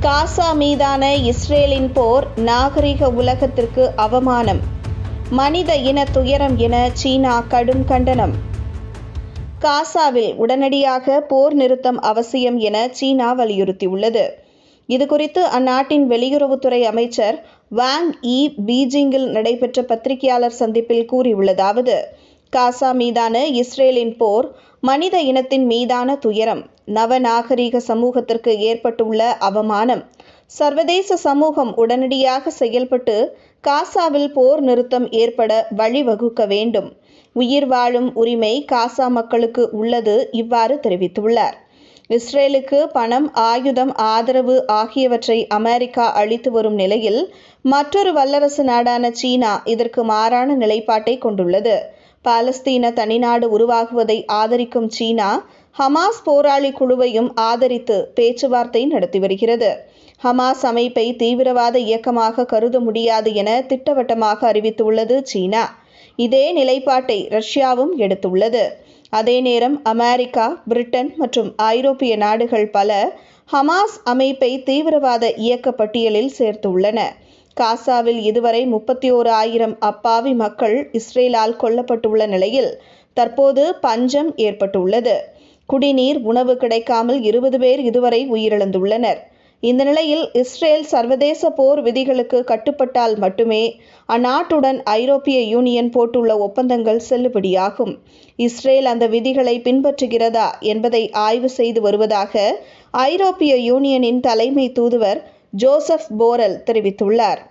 காசா மீதான இஸ்ரேலின் போர் நாகரிக உலகத்திற்கு அவமானம். மனித இன துயரம் என சீனா கடும் கண்டனம். காசாவில் உடனடியாக போர் நிறுத்தம் அவசியம் என சீனா வலியுறுத்தியுள்ளது. இதுகுறித்து அந்நாட்டின் வெளியுறவுத்துறை அமைச்சர் வாங் இ பீஜிங்கில் நடைபெற்ற பத்திரிகையாளர் சந்திப்பில் கூறியுள்ளதாவது காசா மீதான இஸ்ரேலின் போர் மனித இனத்தின் மீதான துயரம் நவநாகரீக சமூகத்திற்கு ஏற்பட்டுள்ள அவமானம். சர்வதேச சமூகம் உடனடியாக செயல்பட்டு காசாவில் போர் நிறுத்தம் ஏற்பட வழிவகுக்க வேண்டும். உயிர் வாழும் உரிமை காசா மக்களுக்கு உள்ளது இவ்வாறு தெரிவித்துள்ளார். இஸ்ரேலுக்கு பணம் ஆயுதம் ஆதரவு ஆகியவற்றை அமெரிக்கா அளித்து வரும் நிலையில் மற்றொரு வல்லரசு நாடான சீனா இதற்கு மாறான நிலைப்பாட்டை கொண்டுள்ளது. பாலஸ்தீன தனிநாடு உருவாகுவதை ஆதரிக்கும் சீனா ஹமாஸ் போராளி குழுவையும் ஆதரித்து பேச்சுவார்த்தை நடத்தி வருகிறது. ஹமாஸ் அமைப்பை தீவிரவாத இயக்கமாக கருத முடியாது என திட்டவட்டமாக அறிவித்துள்ளது சீனா. இதே நிலைப்பாட்டை ரஷ்யாவும் எடுத்துள்ளது. அதே நேரம் அமெரிக்கா பிரிட்டன் மற்றும் ஐரோப்பிய நாடுகள் பல ஹமாஸ் அமைப்பை தீவிரவாத இயக்க பட்டியலில் சேர்த்துள்ளன. காசாவில் இதுவரை முப்பத்தி ஓரு ஆயிரம் அப்பாவி மக்கள் இஸ்ரேலால் கொல்லப்பட்டுள்ள நிலையில் தற்போது பஞ்சம் ஏற்பட்டுள்ளது. குடிநீர் உணவு கிடைக்காமல் இருபது பேர் இதுவரை உயிரிழந்துள்ளனர். இந்த நிலையில் இஸ்ரேல் சர்வதேச போர் விதிகளுக்கு கட்டுப்பட்டால் மட்டுமே அந்நாட்டுடன் ஐரோப்பிய யூனியன் போட்டுள்ள ஒப்பந்தங்கள் செல்லுபடியாகும். இஸ்ரேல் அந்த விதிகளை பின்பற்றுகிறதா என்பதை ஆய்வு செய்து வருவதாக ஐரோப்பிய யூனியனின் தலைமை தூதுவர் ஜோசப் போரல் தெரிவித்துள்ளார்